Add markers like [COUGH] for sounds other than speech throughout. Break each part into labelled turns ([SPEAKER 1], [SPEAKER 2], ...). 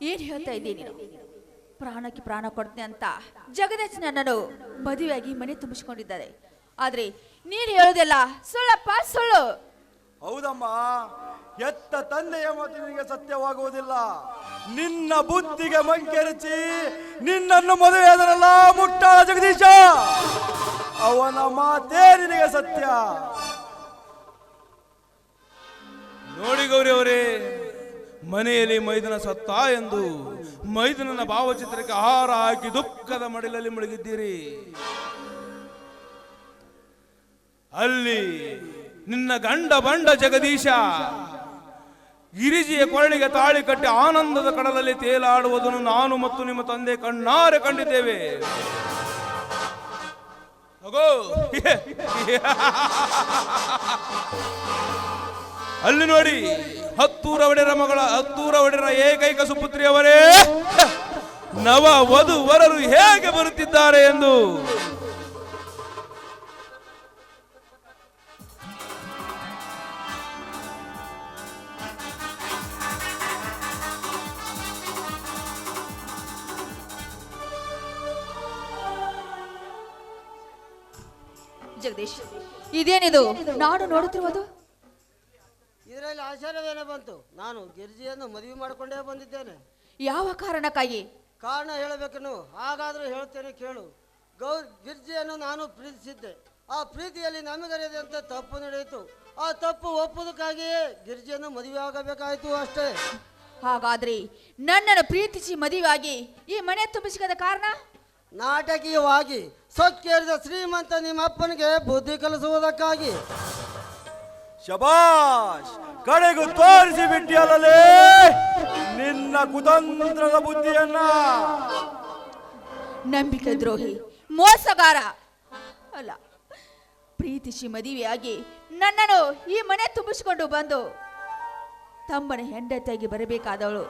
[SPEAKER 1] ಏನ್ ಹೇಳ್ತಾ ಇದ್ದೀನಿ ನೀನು? ಪ್ರಾಣಕ್ಕೆ ಪ್ರಾಣ ಕೊಡ್ತೀನಿ ಅಂತ ಜಗದೀಶ್ ನನ್ನನ್ನು ಮದುವೆಯಾಗಿ ಮನೆ ತುಂಬಿಸ್ಕೊಂಡಿದ್ದಾರೆ. ಆದ್ರೆ ನೀನ್ ಹೇಳೋದೆಲ್ಲ ಸುಳ್ಳಪ್ಪ ಸುಳ್ಳು.
[SPEAKER 2] ಹೌದಮ್ಮ ಎತ್ತ ತಂದೆಯ ಮಾತು ನಿನಗೆ ಸತ್ಯವಾಗುವುದಿಲ್ಲ. ನಿನ್ನ ಬುದ್ಧಿಗೆ ಮಂಕೆರಚಿ ನಿನ್ನನ್ನು ಮದುವೆಯಾದರಲ್ಲ ಮುಟ್ಟ ಜಗದೀಶ. ಅವನ ಮಾತೇ ನಿನಗೆ ಸತ್ಯ.
[SPEAKER 3] ನೋಡಿ ಗೌರಿ ಅವರೇ ಮನೆಯಲ್ಲಿ ಮೈದನ ಸತ್ತ ಎಂದು ಮೈದನನ ಭಾವಚಿತ್ರಕ್ಕೆ ಆಹಾರ ಹಾಕಿ ದುಃಖದ ಮಡಿಲಲ್ಲಿ ಮುಳುಗಿದ್ದೀರಿ ಅಲ್ಲಿ ನಿನ್ನ ಗಂಡ ಬಂಡ ಜಗದೀಶ ಗಿರಿಜಿಯ ಕೊರಳಿಗೆ ತಾಳಿ ಕಟ್ಟಿ ಆನಂದದ ಕಡಲಲ್ಲಿ ತೇಲಾಡುವುದನ್ನು ನಾನು ಮತ್ತು ನಿಮ್ಮ ತಂದೆ ಕಣ್ಣಾರೆ ಕಂಡಿದ್ದೇವೆ ಅಲ್ಲಿ ನೋಡಿ ಹತ್ತೂರ ಒಡೆರ ಮಗಳ ಹತ್ತೂರ ಒಡೆಯರ ಏಕೈಕ ಸುಪುತ್ರಿಯವರೇ ನವ ವಧು ವರರು ಹೇಗೆ ಬರುತ್ತಿದ್ದಾರೆ ಎಂದು.
[SPEAKER 1] ಜಗದೀಶ್ ಇದೇನಿದು? ನಾಡು ನೋಡುತ್ತಿರುವುದು?
[SPEAKER 4] ಇದರಲ್ಲಿ ಆಶ್ಚರ್ಯವೇನೇ ಬಂತು. ನಾನು ಗಿರ್ಜಿಯನ್ನು ಮದುವೆ ಮಾಡಿಕೊಂಡೇ ಬಂದಿದ್ದೇನೆ.
[SPEAKER 1] ಯಾವ ಕಾರಣಕ್ಕಾಗಿ
[SPEAKER 4] ಕಾರಣ ಹೇಳಬೇಕನ್ನು ಹಾಗಾದರೂ ಹೇಳ್ತೇನೆ ಕೇಳು. ಗೌರ್ ಗಿರ್ಜಿಯನ್ನು ನಾನು ಪ್ರೀತಿಸಿದ್ದೆ. ಆ ಪ್ರೀತಿಯಲ್ಲಿ ನಮಗರಿಯದಂತ ತಪ್ಪು ನಡೆಯಿತು. ಆ ತಪ್ಪು ಒಪ್ಪುದಕ್ಕಾಗಿಯೇ ಗಿರ್ಜಿಯನ್ನು ಮದುವೆ ಆಗಬೇಕಾಯಿತು ಅಷ್ಟೇ.
[SPEAKER 1] ಹಾಗಾದ್ರೆ ನನ್ನನ್ನು ಪ್ರೀತಿಸಿ ಮದುವೆಯಾಗಿ ಈ ಮನೆ ತುಂಬಿಸಿಕದ ಕಾರಣ?
[SPEAKER 4] ನಾಟಕೀಯವಾಗಿ ಸೊಕ್ಕೇರಿದ ಶ್ರೀಮಂತ ನಿಮ್ಮ ಅಪ್ಪನಿಗೆ ಬುದ್ಧಿ ಕಲಿಸುವುದಕ್ಕಾಗಿ.
[SPEAKER 2] ಶಬಾಷ್! ಕಡೆಗೂ ತೋರಿಸಿ ಬಿಟ್ಟಿಯಲ್ಲಲೇ ನಿನ್ನ ಕುತಂತ್ರದ ಬುದ್ಧಿಯನ್ನ.
[SPEAKER 1] ನಂಬಿಕೆ ದ್ರೋಹಿ ಮೋಸಗಾರ. ಅಲ್ಲ ಪ್ರೀತಿಸಿ ಮದುವೆಯಾಗಿ ನನ್ನನ್ನು ಈ ಮನೆ ತುಂಬಿಸಿಕೊಂಡು ಬಂದು ತಮ್ಮನ ಹೆಂಡತಿಯಾಗಿ ಬರಬೇಕಾದವಳು.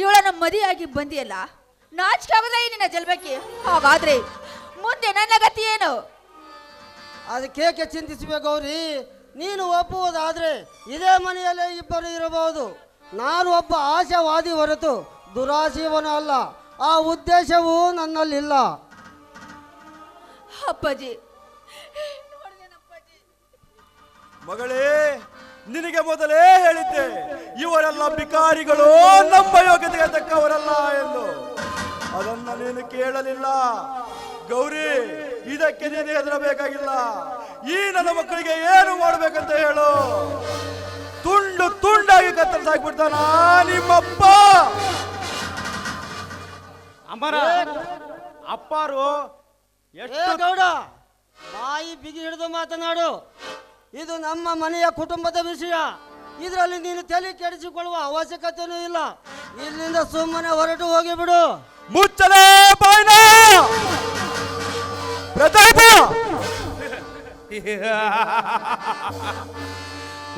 [SPEAKER 1] ಇವಳನ್ನು ಮದುವೆಯಾಗಿ ಬಂದಿಯಲ್ಲ ನಾಚಿಕೆ ಆಗೋದ ನಿನ್ನ ಜಲ್ಬಕ್ಕೆ ಹಾಗಾದ್ರೆ ಮುಂದೆ ನನ್ನ ಗತಿ ಏನು?
[SPEAKER 4] ಅದಕ್ಕೆ ಚಿಂತಿಸಬೇಕು ಗೌರಿ. ನೀನು ಒಪ್ಪುವುದಾದ್ರೆ ಇದೇ ಮನೆಯಲ್ಲೇ ಇಬ್ಬರು ಇರಬಹುದು. ನಾನು ಒಬ್ಬ ಆಶಾವಾದಿ ಹೊರತು ದುರಾಸೀವನ ಅಲ್ಲ. ಆ ಉದ್ದೇಶವೂ ನನ್ನಲ್ಲಿಲ್ಲ.
[SPEAKER 1] ಅಪ್ಪಾಜಿ.
[SPEAKER 2] ಮಗಳೇ ನಿನಗೆ ಮೊದಲೇ ಹೇಳಿದ್ದೆ ಇವರೆಲ್ಲ ಬಿಕಾರಿಗಳು ನಮ್ಮ ಯೋಗ್ಯತೆಗೆ ತಕ್ಕವರಲ್ಲ ಎಂದು. ಅದನ್ನ ನೀನು ಕೇಳಲಿಲ್ಲ. ಗೌರಿ ಇದಕ್ಕೆ ನೀನು ಹೆದರಬೇಕಾಗಿಲ್ಲ. ಈ ನನ್ನ ಮಕ್ಕಳಿಗೆ ಏನು ಮಾಡ್ಬೇಕಂತ ಹೇಳು? ತುಂಡು ತುಂಡಾಗಿ ಕತ್ತರಿಸಾಕ್ಬಿಡ್ತಾನ ನಿಮ್ಮಪ್ಪ?
[SPEAKER 5] ಅಮರ ಅಪ್ಪಾರು ಎಷ್ಟು
[SPEAKER 4] ಗೌಡ ಬಾಯಿ ಬಿಗಿ ಹಿಡಿದು ಮಾತನಾಡು. ಇದು ನಮ್ಮ ಮನೆಯ ಕುಟುಂಬದ ವಿಷಯ. ಇದರಲ್ಲಿ ನೀನು ತಲೆ ಕೆಡಿಸಿಕೊಳ್ಳುವ ಅವಶ್ಯಕತೆಯೂ ಇಲ್ಲ. ಇಲ್ಲಿಂದ ಸುಮ್ಮನೆ ಹೊರಟು ಹೋಗಿಬಿಡು
[SPEAKER 2] ಮುಚ್ಚಲೇ ಬಾಯ್ನ! ಪ್ರತಾಪ [LAUGHS]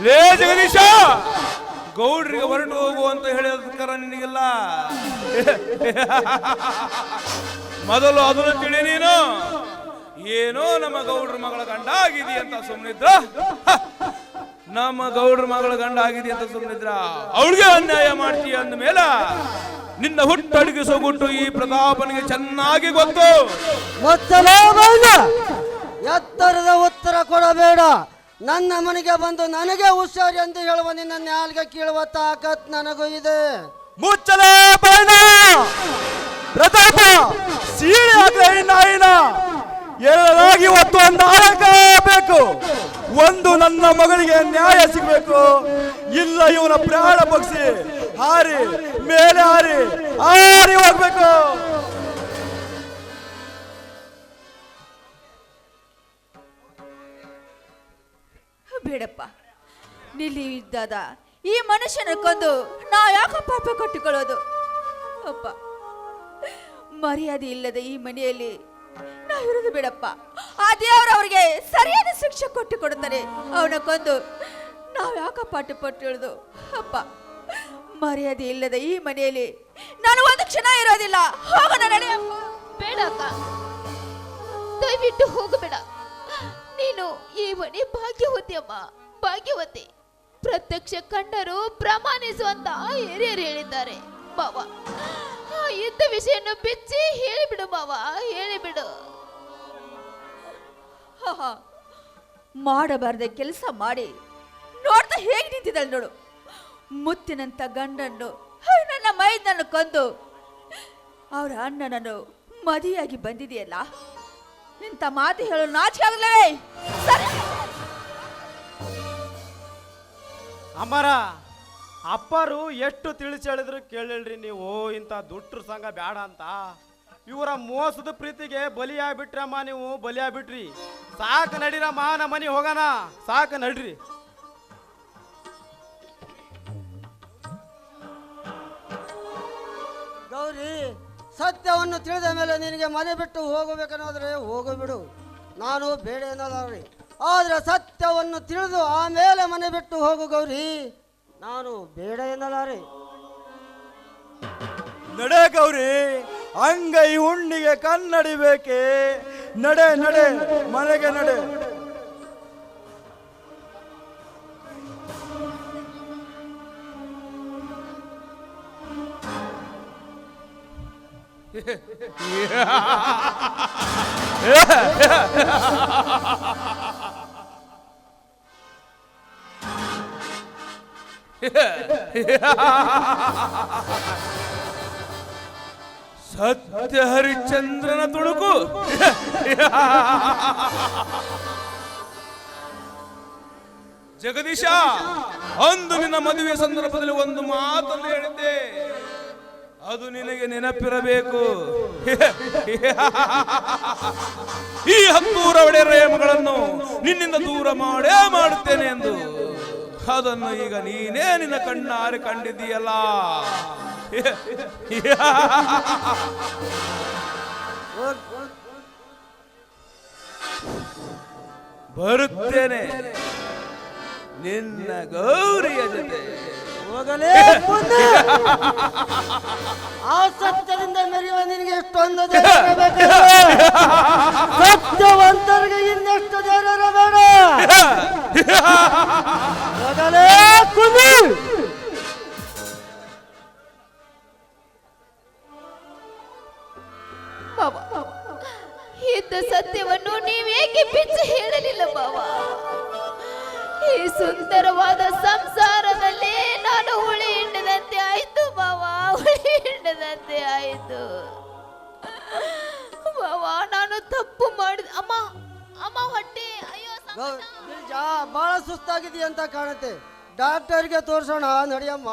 [SPEAKER 3] ಲೇ ಜಗದೀಶ! ಗೌಡ್ರಿಗೆ ಹೊರಟು ಹೋಗು ಅಂತ ಹೇಳೋದಕ್ಕಾರ ನಿನಗಿಲ್ಲ. [LAUGHS] ಮೊದಲು ಅದನ್ನು ತಿಳಿ ನೀನು. ಏನೋ ನಮ್ಮ ಗೌಡ್ರ ಮಗಳ ಗಂಡ ಆಗಿದಿ ಅಂತ ಸುಮ್ಮನಿದ್ರ [LAUGHS] ನಮ್ಮ ಗೌಡ್ರ ಮಗಳ ಗಂಡ ಆಗಿದೆ ಅಂತ ಸುಮ್ಮನಿದ್ರ ಅವಳಿಗೆ ಅನ್ಯಾಯ ಮಾಡ್ತೀಯ ಅಂದ ಮೇಲೆ ನಿನ್ನ ಹುಟ್ಟಡಿಗೆ ಸೊಗುಟ್ಟು ಈ ಪ್ರತಾಪನಿಗೆ ಚೆನ್ನಾಗಿ ಗೊತ್ತು.
[SPEAKER 4] ಎತ್ತರದ ಉತ್ತರ ಕೊಡಬೇಡ. ನನ್ನ ಮನೆಗೆ ಬಂದು ನನಗೆ ಹುಷಾರಿ ಎಂದು ಹೇಳುವ ನಿನ್ನ ನಾಲ್ಗೆ ಕೀಳುವ ತಾಕತ್ ನನಗೂ ಇದೆ.
[SPEAKER 2] ಮುಚ್ಚಲೇ ಬಣ್ಣ ಪ್ರತಾಪ! ಸೀಳಿ ಹಾಕ್ಲೆ ನಾಯಿನ ಇವತ್ತು ಒಂದು ಒಂದು ನನ್ನ ಮಗಳಿಗೆ ನ್ಯಾಯ ಸಿಗಬೇಕು. ಇಲ್ಲ ಇವನ ಪ್ರಾಣ ಬಗ್ಸಿ ಹಾರಿ, ಮೇಲೆ ಹಾರಿ ಹಾರಿ ಹೋಗ್ಬೇಕು.
[SPEAKER 1] ಬೇಡಪ್ಪ. ನಿಲ್ಲಿ ಇದ್ದಾದ ಈ ಮನುಷ್ಯನ ಕೊಂದು ನಾ ಯಾಕೆ ಪಾಪ ಕಟ್ಟಿಕೊಳ್ಳೋದು? ಅಪ್ಪ, ಮರ್ಯಾದೆ ಇಲ್ಲದ ಈ ಮನೆಯಲ್ಲಿ ನಾವು ಇರೋದು ಬೇಡಪ್ಪ. ಆ ದೇವರು ಅವರಿಗೆ ಸರಿಯಾದ ಶಿಕ್ಷೆ ಕೊಟ್ಟು ಕೊಡುತ್ತಾರೆ. ಅವನ ಕೊಂದು ನಾವು ಯಾಕೆ ಪಾಠ ಪಟ್ಟು ಹೇಳುದು ಅಪ್ಪ, ಮರ್ಯಾದೆ ಇಲ್ಲದ ಈ ಮನೆಯಲ್ಲಿ ನಾನು ಒಂದು ಕ್ಷಣ ಇರೋದಿಲ್ಲ. ಹೋಗೋಣ ನಡೆಯಪ್ಪ
[SPEAKER 6] ಬೇಡ ಅಕ್ಕ ದಯವಿಟ್ಟು ಹೋಗಬೇಡ. ನೀನು ಈ ಮನೆ ಭಾಗ್ಯವತಿ ಅಮ್ಮ ಭಾಗ್ಯವತಿ. ಪ್ರತ್ಯಕ್ಷ ಕಂಡರು ಪ್ರಮಾಣಿಸುವಂತ ಹಿರಿಯರು ಹೇಳಿದ್ದಾರೆ. ಆ ಯುದ್ಧ ವಿಷಯನ್ನು ಬಿಚ್ಚಿ ಹೇಳಿಬಿಡು ಬಾವ ಹೇಳಿಬಿಡು.
[SPEAKER 1] ಮಾಡಬಾರ್ದ ಕೆಲಸ ಮಾಡಿ. ನೋಡ್ತಾ ಹೇಗೆ ನಿಂತಿದ್ದಾಳೆ ನೋಡು. ಮುತ್ತಿನಂತ ಗಂಡನ್ನು ನನ್ನ ಮೈದನ್ನು ಕೊಂದು. ಅವರ ಅಣ್ಣನನ್ನು ಮದಿಯಾಗಿ ಬಂದಿದೆಯಲ್ಲ? ನಿಂತ ಮಾತು ಹೇಳು ನಾಚಿಕೆ ಆಗಲೇ ಸರಿ.
[SPEAKER 5] ಅಮ್ಮರ ಅಪ್ಪರು ಎಷ್ಟು ತಿಳಿಸಿ ಹೇಳಿದ್ರು ಕೇಳಿಲ್ರಿ ನೀವು ಇಂಥ ದುಟ್ರ ಸಂಘ ಬೇಡ ಅಂತ. ಇವರ ಮೋಸದ ಪ್ರೀತಿಗೆ ಬಲಿಯಾಗ್ಬಿಟ್ರಮ್ಮ ನೀವು ಬಲಿಯಾಗ್ಬಿಟ್ರಿ. ಸಾಕು ನಡೀರಮ್ಮ ನಮ್ಮ ಮನೆ ಹೋಗೋಣ. ಸಾಕು ನಡ್ರಿ.
[SPEAKER 4] ಗೌರಿ ಸತ್ಯವನ್ನು ತಿಳಿದ ಮೇಲೆ ನಿನಗೆ ಮನೆ ಬಿಟ್ಟು ಹೋಗಬೇಕನ್ನೋದ್ರೆ ಹೋಗು ಬಿಡು. ನಾನು ಬೇಡ ಎನ್ನಲಾರೆ ಆದರೆ ಸತ್ಯವನ್ನು ತಿಳಿದು ಆಮೇಲೆ ಮನೆ ಬಿಟ್ಟು ಹೋಗು ಗೌರಿ. ನಾನು ಬೇಡ ಎನ್ನಲಾರೆ
[SPEAKER 2] ನಡೆ ಗೌರಿ ಅಂಗೈ ಹುಣ್ಣಿಗೆ ಕನ್ನಡಿ ಬೇಕೆ. ನಡೆ ನಡೆ ಮನೆಗೆ ನಡೆ. [LAUGHS]
[SPEAKER 3] ಸತ್ಯ ಹರಿಶ್ಚಂದ್ರನ ತುಳುಕು ಜಗದೀಶ ಅಂದು ನಿನ್ನ ಮದುವೆ ಸಂದರ್ಭದಲ್ಲಿ ಒಂದು ಮಾತನ್ನು ಹೇಳಿದ್ದೆ. ಅದು ನಿನಗೆ ನೆನಪಿರಬೇಕು. [LAUGHS] ಈ ಹತ್ತೂರ ಒಡೆಯರೇಮಗಳನ್ನು ನಿನ್ನಿಂದ ದೂರ ಮಾಡೇ ಮಾಡುತ್ತೇನೆ ಎಂದು. ಅದನ್ನು ಈಗ ನೀನೇ ನಿನ್ನ ಕಣ್ಣಾರೆ ಕಂಡಿದ್ದೀಯಲ್ಲ. [LAUGHS] ಬರುತ್ತೇನೆ ನಿನ್ನ ಗೌರಿಯ ಜೊತೆ.
[SPEAKER 4] ಹೋಗಲೇ ಮುಂದೆ. ಆ ಸತ್ಯದಿಂದ ಮೆರೆಯುವ ನಿನಗೆ ಎಷ್ಟೊಂದು ದೇವರು ಇರಬೇಕು. ಸತ್ಯವಂತರಿಗೆ ಇನ್ನೆಷ್ಟು ದೇವರು ಬೇಡ ಹೋಗಲೇ ಕುಂದು. ಬಹಳ ಸುಸ್ತಾಗಿದೆಯ ಅಂತ ಕಾಣುತ್ತೆ. ಡಾಕ್ಟರ್ಗೆ ತೋರ್ಸೋಣ, ನಡಿಯಮ್ಮ.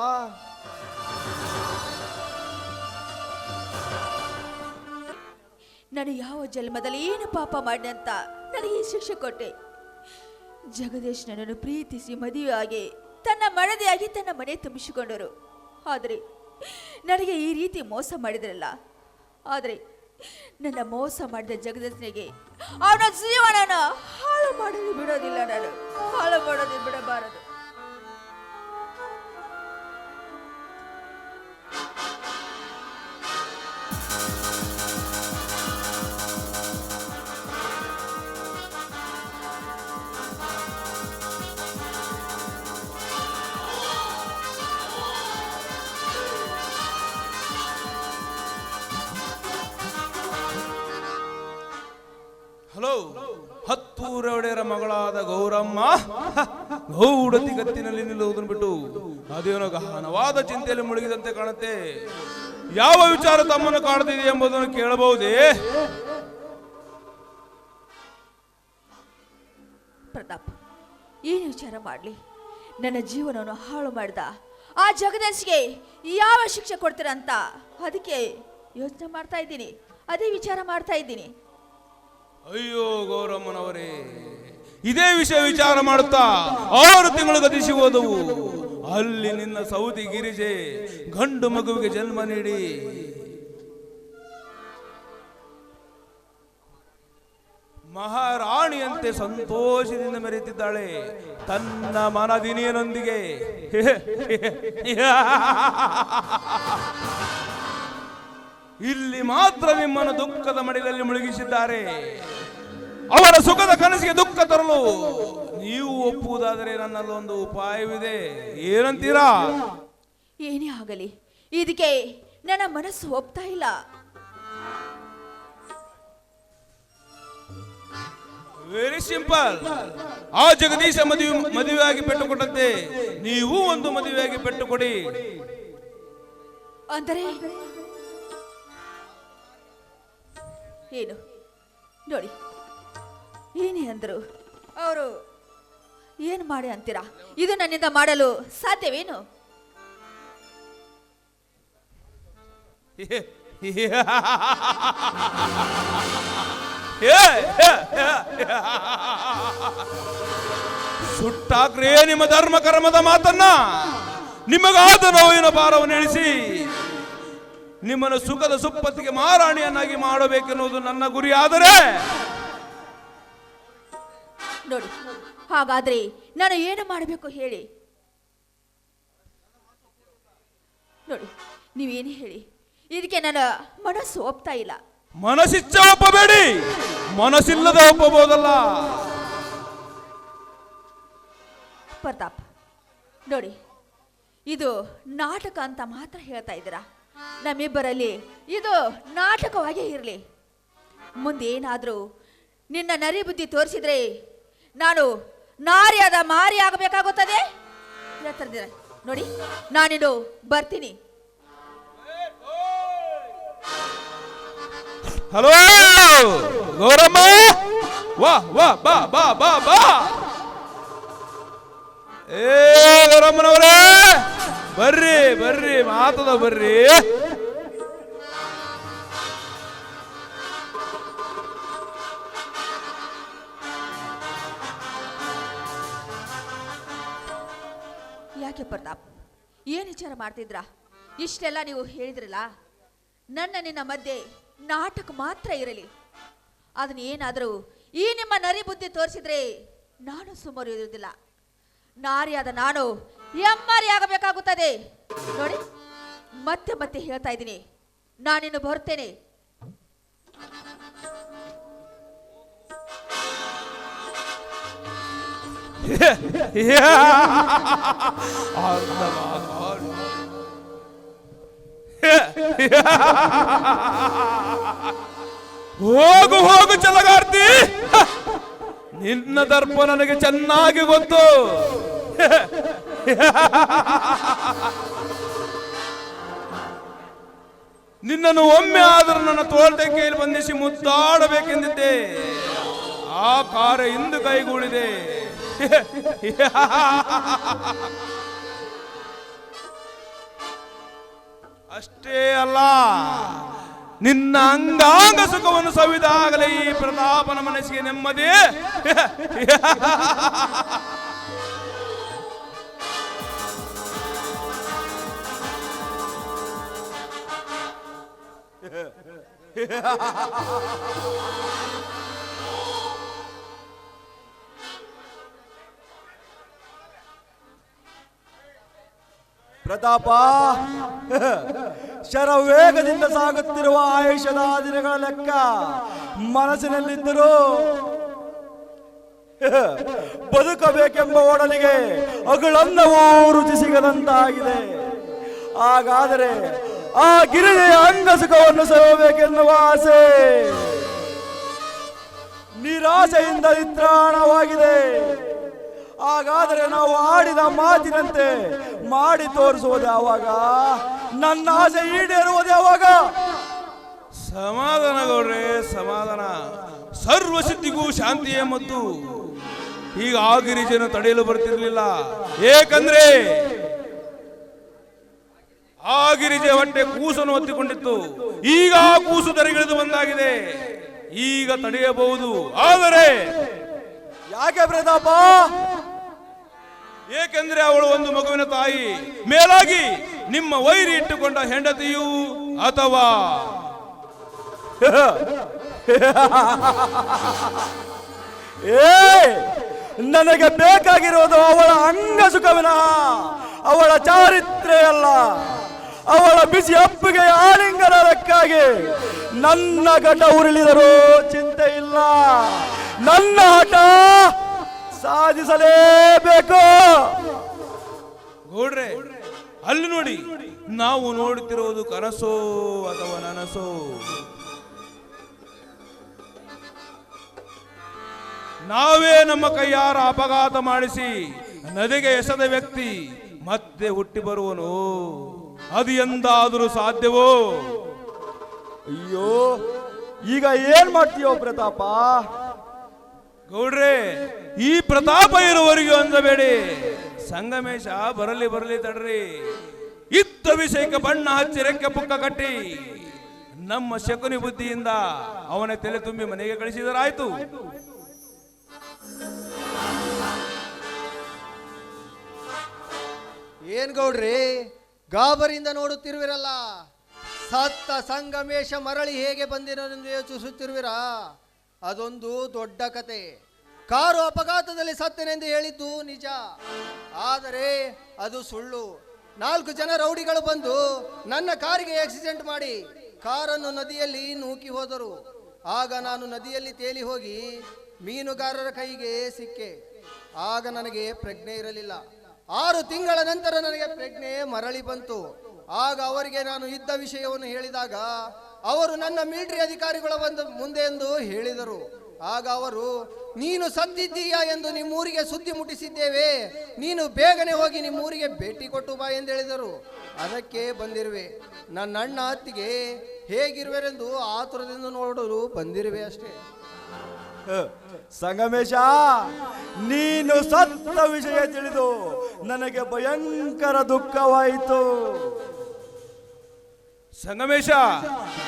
[SPEAKER 1] ನಾನು ಯಾವ ಜನ್ಮದಲ್ಲಿ ಏನು ಪಾಪ ಮಾಡಿದೆ ಅಂತ ನನಗೆ ಶಿಕ್ಷೆ ಕೊಟ್ಟೆ. ಜಗದೀಶ್ ನನ್ನನ್ನು ಪ್ರೀತಿಸಿ ಮದುವೆಯಾಗಿ ತನ್ನ ಮಡದಿಯಾಗಿ ತನ್ನ ಮನೆ ತುಂಬಿಸಿಕೊಂಡರು. ಆದರೆ ನನಗೆ ಈ ರೀತಿ ಮೋಸ ಮಾಡಿದ್ರಲ್ಲ. ಆದರೆ ನನ್ನ ಮೋಸ ಮಾಡಿದ ಜಗದತ್ನಿಗೆ ಅವನ ಜೀವನನ ಹಾಳು ಮಾಡಲು ಬಿಡೋದಿಲ್ಲ ನಾನು. ಹಾಳು ಮಾಡೋದು ಬಿಡಬಾರದು.
[SPEAKER 3] ಚಿಂತೆಯಲ್ಲಿ ಮುಳುಗಿದಂತೆ ಕಾಣುತ್ತೆ. ಯಾವ ವಿಚಾರ ತಮ್ಮನ್ನು ಕಾಡುತ್ತಿದೆ ಎಂಬುದನ್ನು ಕೇಳಬಹುದೇ?
[SPEAKER 1] ಪ್ರತಾಪ್ ಏನು ವಿಚಾರ ಮಾಡಲಿ? ನನ್ನ ಜೀವನವನ್ನು ಹಾಳು ಮಾಡಿದ. ಆ ಜಗದೀಶ್ಗೆ ಯಾವ ಶಿಕ್ಷೆ ಕೊಡ್ತೀರ ಅಂತ ಅದಕ್ಕೆ ಯೋಚನೆ ಮಾಡ್ತಾ ಇದ್ದೀನಿ. ಅದೇ ವಿಚಾರ ಮಾಡ್ತಾ ಇದ್ದೀನಿ.
[SPEAKER 3] ಅಯ್ಯೋ ಗೌರಮ್ಮನವರೇ ಇದೇ ವಿಷಯ ವಿಚಾರ ಮಾಡುತ್ತಾ ಆರು ತಿಂಗಳು ಗತಿಸಿ ಹೋದವು. ಅಲ್ಲಿ ನಿನ್ನ ಸೌದಿ ಗಿರಿಜೆ ಗಂಡು ಮಗುವಿಗೆ ಜನ್ಮ ನೀಡಿ. ಮಹಾರಾಣಿಯಂತೆ ಸಂತೋಷದಿಂದ ಮೆರೆತಿದ್ದಾಳೆ ತನ್ನ ಮನದಿನಿಯನೊಂದಿಗೆ. ಇಲ್ಲಿ ಮಾತ್ರ ನಿಮ್ಮನ್ನು ದುಃಖದ ಮಡಿಲಲ್ಲಿ ಮುಳುಗಿಸಿದ್ದಾರೆ. ಅವರ ಸುಖದ ಕನಸಿಗೆ ದುಃಖ ತರಲು. ನೀವು ಒಪ್ಪುವುದಾದರೆ ನನ್ನಲ್ಲೊಂದು ಉಪಾಯವಿದೆ. ಏನಂತೀರಾ?
[SPEAKER 1] ಏನೇ ಆಗಲಿ ಇದಕ್ಕೆ ನನ್ನ ಮನಸ್ಸು ಒಪ್ತಾ ಇಲ್ಲ.
[SPEAKER 3] ವೆರಿ ಸಿಂಪಲ್ ಆ ಜಗದೀಶ ಮದುವೆ ಮದುವೆಯಾಗಿ ಪೆಟ್ಟು ಕೊಟ್ಟಂತೆ ನೀವು ಒಂದು ಮದುವೆಯಾಗಿ ಪೆಟ್ಟು ಕೊಡಿ
[SPEAKER 1] ಅಂದರೆ? ಏನು? ನೋಡಿ ಏನೇ ಅಂದರು? ಅವರು, ಏನು ಮಾಡಿ ಅಂತೀರಾ? ಇದು ನನ್ನಿಂದ ಮಾಡಲು ಸಾಧ್ಯವೇನು?
[SPEAKER 3] ಸುಟ್ಟಾಕ್ರೇ ನಿಮ್ಮ ಧರ್ಮ ಕರ್ಮದ ಮಾತನ್ನ, ನಿಮಗಾದ ನೋವಿನ ಭಾರವನ್ನು ಎಣಿಸಿ, ನಿಮ್ಮನ್ನು ಸುಖದ ಸುಪ್ಪತ್ತಿಗೆ ಮಾರಾಣಿಯನ್ನಾಗಿ ಮಾಡಬೇಕೆನ್ನುವುದು ನನ್ನ ಗುರಿ ಆದರೆ
[SPEAKER 1] ನೋಡಿ. ಹಾಗಾದ್ರೆ ನಾನು ಏನು ಮಾಡಬೇಕು ಹೇಳಿ? ನೋಡಿ ನೀವೇನು ಹೇಳಿ? ಇದಕ್ಕೆ ನನ್ನ ಮನಸ್ಸು ಒಪ್ತಾ ಇಲ್ಲ.
[SPEAKER 3] ಮನಸ್ಸಿಚ್ಚ ಒಪ್ಪಬೇಡಿ. ಮನಸ್ಸಿಲ್ಲದ ಒಪ್ಪಬಹುದಲ್ಲ.
[SPEAKER 1] ಪ್ರತಾಪ್ ನೋಡಿ ಇದು ನಾಟಕ ಅಂತ ಮಾತ್ರ ಹೇಳ್ತಾ ಇದ್ದೀರಾ? ನಮ್ಮಿಬ್ಬರಲ್ಲಿ ಇದು ನಾಟಕವಾಗೇ ಇರಲಿ. ಮುಂದೇನಾದರೂ ನಿನ್ನ ನರಿ ಬುದ್ಧಿ ತೋರಿಸಿದ್ರೆ ನಾನು ನಾರಿಯಾದ ಮಾರಿ ಆಗಬೇಕಾಗುತ್ತದೆ? ನೋಡಿ ನಾನಿನ್ನು ಬರ್ತೀನಿ.
[SPEAKER 3] ಹಲೋ, ಗೌರಮ್ಮ! ವಾ ವಾ, ಬಾ ಬಾ ಬಾ ಬಾ! ಏ, ಗೌರಮ್ಮನವರೇ! ಬರ್ರಿ ಬರ್ರಿ, ಮಾತದ ಬರ್ರಿ.
[SPEAKER 1] ಯಾಕೆ ಪ್ರತಾಪ್ ಏನು ವಿಚಾರ ಮಾಡ್ತಿದ್ರ? ಇಷ್ಟೆಲ್ಲ ನೀವು ಹೇಳಿದ್ರಲ್ಲ, ನನ್ನ ನಿನ್ನ ಮಧ್ಯೆ ನಾಟಕ ಮಾತ್ರ ಇರಲಿ. ಅದನ್ನ ಏನಾದರೂ ಈ ನಿಮ್ಮ ನರಿ ಬುದ್ಧಿ ತೋರಿಸಿದ್ರೆ ನಾನು ಸುಮಾರು ಇರುವುದಿಲ್ಲ. ನಾರಿಯಾದ ನಾನು ಎಮ್ಮಾರಿ ಆಗಬೇಕಾಗುತ್ತದೆ. ನೋಡಿ, ಮತ್ತೆ ಮತ್ತೆ ಹೇಳ್ತಾ ಇದ್ದೀನಿ. ನಾನಿನ್ನು ಬರ್ತೇನೆ
[SPEAKER 3] ಹೋಗು ಹೋಗು ಚಲಗಾರ್ತಿ. ನಿನ್ನ ದರ್ಪ ನನಗೆ ಚೆನ್ನಾಗಿ ಗೊತ್ತು. ನಿನ್ನನ್ನು ಒಮ್ಮೆ ಆದರೂ ನನ್ನ ತೋಳ್ತೆ ಕೈಯಲ್ಲಿ ಬಂಧಿಸಿ ಮುದ್ದಾಡಬೇಕೆಂದಿದ್ದೆ. ಆ ಕಾರ್ಯ ಇಂದು ಕೈಗೂಡಿದೆ. [LAUGHS] ಅಷ್ಟೇ ಅಲ್ಲ ನಿನ್ನ ಅಂಗಾಂಗ ಸುಖವನ್ನು ಸವಿದಾಗಲೇ ಈ ಪ್ರತಾಪನ ಮನಸ್ಸಿಗೆ ನೆಮ್ಮದಿ. [LAUGHS]
[SPEAKER 2] ಪ್ರತಾಪ. ಶರವೇಗದಿಂದ ಸಾಗುತ್ತಿರುವ ಆಯುಷದ ದಿನಗಳ ಲೆಕ್ಕ ಮನಸ್ಸಿನಲ್ಲಿದ್ದರು ಬದುಕಬೇಕೆಂಬ ಒಡಲಿಗೆ ಅಗಳನ್ನವೂ ರುಚಿ ಸಿಗದಂತಾಗಿದೆ. ಹಾಗಾದರೆ ಆ ಗಿರಿಜೆಯ ಅಂಗಸುಖವನ್ನು ಸೇವಬೇಕೆನ್ನುವ ಆಸೆ ನಿರಾಸೆಯಿಂದ ನಿತ್ರಾಣವಾಗಿದೆ. ಹಾಗಾದರೆ ನಾವು ಆಡಿದ ಮಾತಿನಂತೆ ಮಾಡಿ ತೋರಿಸುವುದು ಯಾವಾಗ? ನನ್ನ ಆಸೆ ಈಡೇರುವುದು ಯಾವಾಗ?
[SPEAKER 3] ಸಮಾಧಾನ ಗೌಡ್ರೆ ಸಮಾಧಾನ. ಸರ್ವ ಸಿದ್ಧಿಗೂ ಶಾಂತಿಯೇ ಮತ್ತು ಈಗ ಆ ಗಿರಿಜನ ತಡೆಯಲು ಬರ್ತಿರ್ಲಿಲ್ಲ. ಏಕಂದ್ರೆ ಆ ಗಿರಿಜೆ ಹೊಟ್ಟೆ ಕೂಸನ್ನು ಒತ್ತಿಕೊಂಡಿತ್ತು ಈಗ ಆ ಕೂಸು ತರಿಗಿಳಿದು ಬಂದಾಗಿದೆ. ಈಗ ತಡೆಯಬಹುದು. ಆದರೆ
[SPEAKER 2] ಯಾಕೆ ಪ್ರತಾಪ?
[SPEAKER 3] ಏಕೆಂದ್ರೆ ಅವಳು ಒಂದು ಮಗುವಿನ ತಾಯಿ. ಮೇಲಾಗಿ ನಿಮ್ಮ ವೈರಿ ಇಟ್ಟುಕೊಂಡ ಹೆಂಡತಿಯು ಅಥವಾ [LAUGHS]
[SPEAKER 2] ಏ, ನನಗೆ ಬೇಕಾಗಿರೋದು ಅವಳ ಅಂಗಸುಖವಿನ ಅವಳ ಚಾರಿತ್ರ್ಯ ಅಲ್ಲ. ಅವಳ ಬಿಸಿ ಅಪ್ಪಿಗೆ ಆಲಿಂಗನಕ್ಕಾಗಿ ನನ್ನ ಘಟ ಉರುಳಿದರೂ ಚಿಂತೆ ಇಲ್ಲ. ನನ್ನ ಆಟ ಸಾಧಿಸಲೇಬೇಕು.
[SPEAKER 3] ಗೌಡ್ರೆ ಅಲ್ಲಿ ನೋಡಿ ನಾವು ನೋಡುತ್ತಿರುವುದು ಕನಸೋ ಅಥವಾ ನನಸೋ? ನಾವೇ ನಮ್ಮ ಕೈಯಾರ ಅಪಘಾತ ಮಾಡಿಸಿ ನದಿಗೆ ಎಸೆದ ವ್ಯಕ್ತಿ ಮತ್ತೆ ಹುಟ್ಟಿ ಬರುವನು. ಅದು ಎಂದಾದರೂ ಸಾಧ್ಯವೋ?
[SPEAKER 2] ಅಯ್ಯೋ ಈಗ ಏನ್ ಮಾಡ್ತೀಯೋ ಪ್ರತಾಪ?
[SPEAKER 3] ಗೌಡ್ರೆ, ಈ ಪ್ರತಾಪ ಇರುವವರಿಗೆ ಅಂದಬೇಡಿ ಸಂಗಮೇಶ, ಬರಲಿ ಬರಲಿ ತಡ್ರಿ. ಇತ್ತ ವಿಷಯಕ್ಕೆ ಬಣ್ಣ ಹಚ್ಚಿ ರೆಕ್ಕೆ ಪುಕ್ಕ ಕಟ್ಟಿ. ನಮ್ಮ ಶಕುನಿ ಬುದ್ಧಿಯಿಂದ ಅವನ ತಲೆ ತುಂಬಿ ಮನೆಗೆ ಕಳಿಸಿದರಾಯ್ತು.
[SPEAKER 7] ಏನ್ ಗೌಡ್ರಿ, ಗಾಬರಿಯಿಂದ ನೋಡುತ್ತಿರುವಿರಲ್ಲ? ಸತ್ತ ಸಂಗಮೇಶ ಮರಳಿ ಹೇಗೆ ಬಂದಿರೋನೆಂದು ಯೋಚಿಸುತ್ತಿರುವಿರಾ? ಅದೊಂದು ದೊಡ್ಡ ಕತೆ. ಕಾರು ಅಪಘಾತದಲ್ಲಿ ಸತ್ತನೆಂದು ಹೇಳಿದ್ದು ನಿಜ. ಆದರೆ ಅದು ಸುಳ್ಳು. ನಾಲ್ಕು ಜನ ರೌಡಿಗಳು ಬಂದು ನನ್ನ ಕಾರಿಗೆ ಆಕ್ಸಿಡೆಂಟ್ ಮಾಡಿ ಕಾರನ್ನು ನದಿಯಲ್ಲಿ ನೂಕಿ ಹೋದರು. ಆಗ ನಾನು ನದಿಯಲ್ಲಿ ತೇಲಿ ಹೋಗಿ ಮೀನುಗಾರರ ಕೈಗೆ ಸಿಕ್ಕೆ. ಆಗ ನನಗೆ ಪ್ರಜ್ಞೆ ಇರಲಿಲ್ಲ. ಆರು ತಿಂಗಳ ನಂತರ ನನಗೆ ಪ್ರಜ್ಞೆ ಮರಳಿ ಬಂತು. ಆಗ ಅವರಿಗೆ ನಾನು ಇದ್ದ ವಿಷಯವನ್ನು ಹೇಳಿದಾಗ ಅವರು ನನ್ನ ಮಿಲಿಟರಿ ಅಧಿಕಾರಿಗಳ ಒಂದು ಮುಂದೆ ಎಂದು ಹೇಳಿದರು. ಆಗ ಅವರು, ನೀನು ಸತ್ತಿದ್ದೀಯಾ ಎಂದು ನಿಮ್ಮೂರಿಗೆ ಸುದ್ದಿ ಮುಟ್ಟಿಸಿದ್ದೇವೆ. ನೀನು ಬೇಗನೆ ಹೋಗಿ ನಿಮ್ಮೂರಿಗೆ ಭೇಟಿ ಕೊಟ್ಟು ಬಾ ಎಂದು ಹೇಳಿದರು. ಅದಕ್ಕೆ ಬಂದಿರುವೆ. ನನ್ನ ಅಣ್ಣ ಅತ್ತಿಗೆ ಹೇಗಿರುವೆರೆಂದು ಆತುರದಿಂದ ನೋಡಲು ಬಂದಿರುವೆ ಅಷ್ಟೇ.
[SPEAKER 2] ಸಂಗಮೇಶ, ನೀನು ಸತ್ತ ವಿಷಯ ತಿಳಿದು ನನಗೆ ಭಯಂಕರ ದುಃಖವಾಯಿತು.
[SPEAKER 3] ಸಂಗಮೇಶ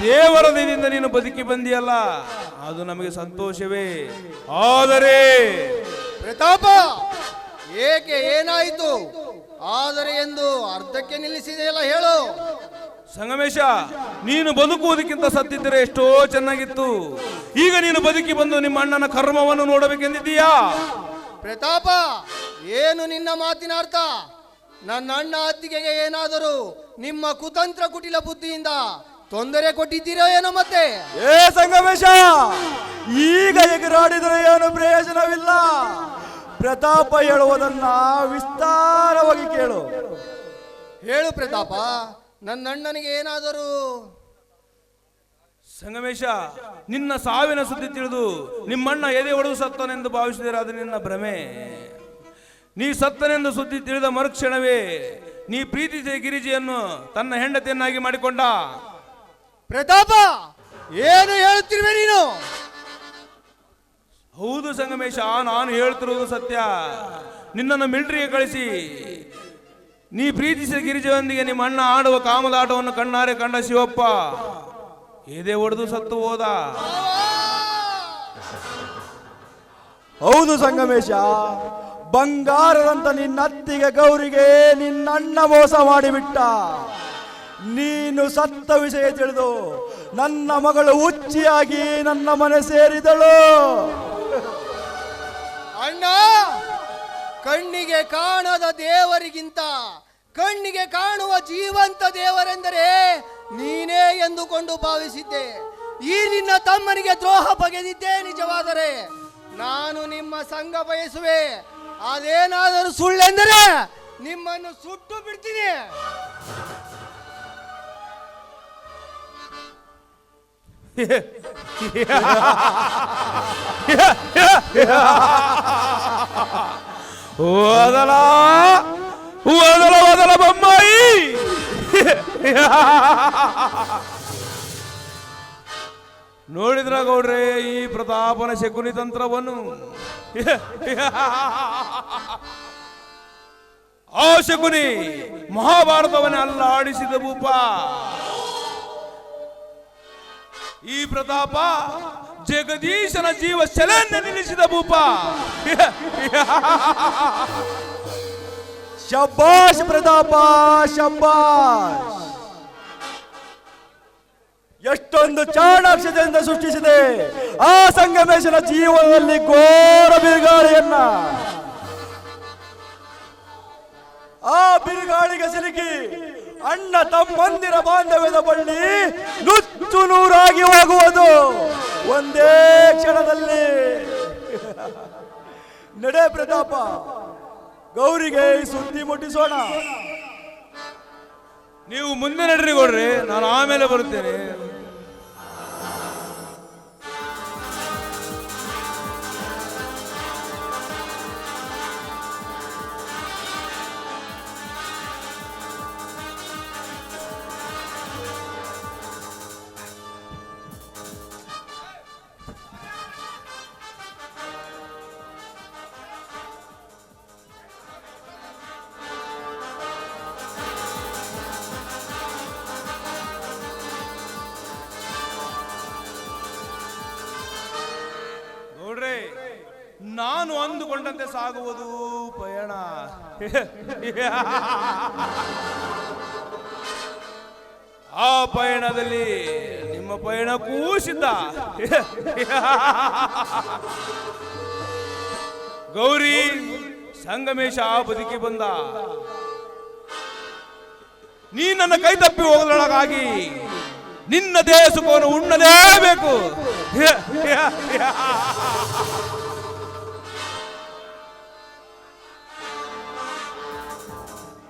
[SPEAKER 3] ದೇವರ ದಿನದಿಂದ ನೀನು ಬದುಕಿ ಬಂದಿಯಲ್ಲ ಅದು ನಮಗೆ ಸಂತೋಷವೇ. ಆದರೆ
[SPEAKER 7] ಪ್ರತಾಪ ಏಕೆ ಏನಾಯಿತು? ಆದರೆ ಎಂದು ಅರ್ಧಕ್ಕೆ ನಿಲ್ಲಿಸಿದೆಯಲ್ಲ ಹೇಳು.
[SPEAKER 3] ಸಂಗಮೇಶ ನೀನು ಬದುಕುವುದಕ್ಕಿಂತ ಸತ್ತಿದ್ದರೆ ಎಷ್ಟೋ ಚೆನ್ನಾಗಿತ್ತು. ಈಗ ನೀನು ಬದುಕಿ ಬಂದು ನಿಮ್ಮ ಅಣ್ಣನ ಕರ್ಮವನ್ನು ನೋಡಬೇಕೆಂದಿದ್ದೀಯಾ?
[SPEAKER 7] ಪ್ರತಾಪ ಏನು ನಿನ್ನ ಮಾತಿನ ಅರ್ಥ? ನನ್ನ ಅಣ್ಣ ಅತ್ತಿಗೆಗೆ ಏನಾದರೂ ನಿಮ್ಮ ಕುತಂತ್ರ ಕುಟಿಲ ಬುದ್ಧಿಯಿಂದ ತೊಂದರೆ ಕೊಟ್ಟಿದ್ದೀರೋ ಏನೋ ಮತ್ತೆ?
[SPEAKER 2] ಏ ಸಂಗಮೇಶ ಈಗ ಎಗರಾಡಿದ್ರೆ ಏನು ಪ್ರಯೋಜನವಿಲ್ಲ? ಪ್ರತಾಪ ಹೇಳುವುದನ್ನ ವಿಸ್ತಾರವಾಗಿ ಕೇಳು.
[SPEAKER 7] ಹೇಳು ಪ್ರತಾಪ ನನ್ನ ಅಣ್ಣನಿಗೆ ಏನಾದರೂ?
[SPEAKER 3] ಸಂಗಮೇಶ ನಿನ್ನ ಸಾವಿನ ಸುದ್ದಿ ತಿಳಿದು ನಿಮ್ಮಣ್ಣ ಎದೆ ಒಡೆದು ಸತ್ತನೆಂದು ಭಾವಿಸಿದರೆ ಅದು ನಿನ್ನ ಭ್ರಮೆ. ನೀ ಸತ್ತನೆಂದು ಸುದ್ದಿ ತಿಳಿದ ಮರುಕ್ಷಣವೇ ನೀ ಪ್ರೀತಿಸಿದ ಗಿರಿಜಿಯನ್ನು ತನ್ನ ಹೆಂಡತಿಯನ್ನಾಗಿ ಮಾಡಿಕೊಂಡ.
[SPEAKER 7] ಪ್ರತಾಪ ಏನು ಹೇಳುತ್ತಿರುವೆ ನೀನು?
[SPEAKER 3] ಹೌದು ಸಂಗಮೇಶ ನಾನು ಹೇಳ್ತಿರುವುದು ಸತ್ಯ. ನಿನ್ನನ್ನು ಮಿಲಿಟರಿಗೆ ಕಳಿಸಿ. ನೀ ಪ್ರೀತಿಸಿದ ಗಿರಿಜೆಯೊಂದಿಗೆ ನಿಮ್ಮ ಅಣ್ಣ ಆಡುವ ಕಾಮದಾಟವನ್ನು ಕಣ್ಣಾರೆ ಕಂಡ ಶಿವಪ್ಪ ಎದೆ ಒಡೆದು ಸತ್ತು ಹೋದ.
[SPEAKER 2] ಹೌದು ಸಂಗಮೇಶ. ಬಂಗಾರದಂತ ನಿನ್ನ ಅತ್ತಿಗೆ ಗೌರಿಗೆ ನಿನ್ನಣ್ಣ ಮೋಸ ಮಾಡಿಬಿಟ್ಟ. ನೀನು ಸತ್ತ ವಿಷಯ ತಿಳಿದು ನನ್ನ ಮಗಳು ಹುಚ್ಚಿಯಾಗಿ ನನ್ನ ಮನೆ ಸೇರಿದಳು.
[SPEAKER 7] ಅಣ್ಣ, ಕಣ್ಣಿಗೆ ಕಾಣದ ದೇವರಿಗಿಂತ ಕಣ್ಣಿಗೆ ಕಾಣುವ ಜೀವಂತ ದೇವರೆಂದರೆ ನೀನೇ ಎಂದುಕೊಂಡು ಭಾವಿಸಿದ್ದೆ. ಈ ನಿನ್ನ ತಮ್ಮನಿಗೆ ದ್ರೋಹ ಬಗೆದಿದ್ದೇ ನಿಜವಾದರೆ ನಾನು ನಿಮ್ಮ ಸಂಘ ಬಯಸುವೆ. ಅದೇನಾದರೂ ಸುಳ್ಳೆಂದರೆ ನಿಮ್ಮನ್ನು ಸುಟ್ಟು ಬಿಡ್ತೀನಿ.
[SPEAKER 3] ಓದಲ ಓದಲ ಓದಲ ಬೊಮ್ಮಾಯಿ. ನೋಡಿದ್ರ ಗೌಡ್ರೆ, ಈ ಪ್ರತಾಪನ ಶಕುನಿ ತಂತ್ರವನ್ನು? ಆ ಶಕುನಿ ಮಹಾಭಾರತವನ್ನ ಅಲ್ಲಾಡಿಸಿದ ಭೂಪ. ಈ ಪ್ರತಾಪ ಜಗದೀಶನ ಜೀವ ಶಲೆಯನ್ನು ನಿಲ್ಲಿಸಿದ ಭೂಪ.
[SPEAKER 2] ಶಬ್ಬಾಶ್ ಪ್ರತಾಪ, ಶಬ್ಬಾಷ್. ಎಷ್ಟೊಂದು ಚಾಣಾಕ್ಷತೆಯಿಂದ ಸೃಷ್ಟಿಸಿದೆ. ಆ ಸಂಗಮೇಶನ ಜೀವನದಲ್ಲಿ ಘೋರ ಬಿರುಗಾಳಿಯನ್ನ. ಆ ಬಿರುಗಾಳಿಗೆ ಸಿಲುಕಿ ಅಣ್ಣ ತಮ್ಮಂದಿರ ಬಾಂಧವ್ಯದ ಬಳ್ಳಿ ನುಚ್ಚು ನೂರಾಗಿ ಹೋಗುವುದು. ಒಂದೇ ಕ್ಷಣದಲ್ಲಿ. ನಡೆ ಪ್ರತಾಪ, ಗೌರಿಗೆ ಸುದ್ದಿ ಮುಟ್ಟಿಸೋಣ.
[SPEAKER 3] ನೀವು ಮುಂದೆ ನಡ್ರಿ ಕೊಡ್ರಿ ನಾನು ಆಮೇಲೆ ಬರುತ್ತೇನೆ. ನಾನು ಅಂದುಕೊಂಡಂತೆ ಸಾಗುವುದು ಪಯಣ. ಆ ಪಯಣದಲ್ಲಿ ನಿಮ್ಮ ಪಯಣ ಕೂಸಿದ್ದ. ಗೌರಿ ಸಂಗಮೇಶ ಆ ಬದುಕಿ ಬಂದ. ನೀ ನನ್ನ ಕೈ ತಪ್ಪಿ ಹೋಗದೊಳಗಾಗಿ ನಿನ್ನ ದೇಹ ಸುಖವನ್ನು ಉಣ್ಣಲೇಬೇಕು.